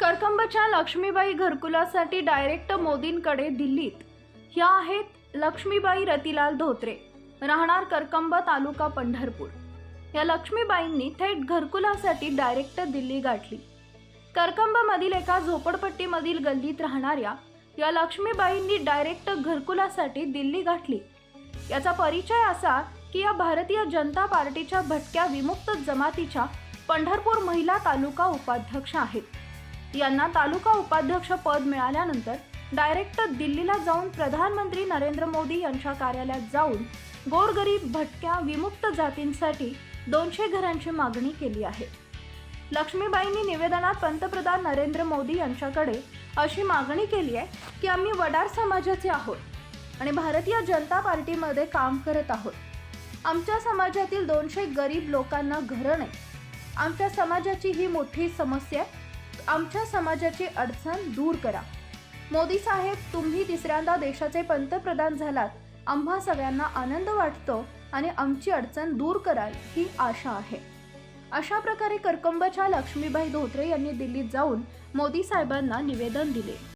करकंबच्या Lakshmibai घरकुलासाठी direct मोदींकडे दिल्लीत. ह्या आहेत लक्ष्मीबाई रतिलाल धोत्रे. राहणार करकंब तालुका पंढरपूर. या लक्ष्मीबाईंनी थेट घरकुलासाठी डायरेक्ट दिल्ली गाठली. करकंबमधील एका झोपडपट्टीमधील गल्लीत राहणाऱ्या या लक्ष्मीबाईंनी डायरेक्ट घरकुलासाठी दिल्ली गाठली. याचा परिचय असा की या भारतीय जनता पार्टीच्या भटक्या विमुक्त जमातीच्या पंढरपूर महिला तालुका उपाध्यक्ष आहेत. यांना तालुका उपाध्यक्ष पद मिळाल्यानंतर डायरेक्ट दिल्लीला जाऊन प्रधानमंत्री नरेंद्र मोदी यांच्या कार्यालयात जाऊन गोरगरीब भटक्या विमुक्त जातींसाठी दोनशे घरांची मागणी केली आहे. लक्ष्मीबाईंनी निवेदनात पंतप्रधान नरेंद्र मोदी यांच्याकडे अशी मागणी केली आहे की आम्ही वडार समाजाचे आहोत आणि भारतीय जनता पार्टीमध्ये काम करत आहोत. आमच्या समाजातील दोनशे गरीब लोकांना घरं नाही. आमच्या समाजाची ही मोठी समस्या आहे. आमच्या समाजाची अडचण दूर करा. मोदी साहेब तुम्ही तिसऱ्यांदा देशाचे पंतप्रधान झालात. आम्हा सगळ्यांना आनंद वाटतो आणि आमची अडचण दूर कराल ही आशा आहे. अशा प्रकारे करकंबच्या लक्ष्मीबाई धोत्रे यांनी दिल्लीत जाऊन मोदी साहेबांना निवेदन दिले.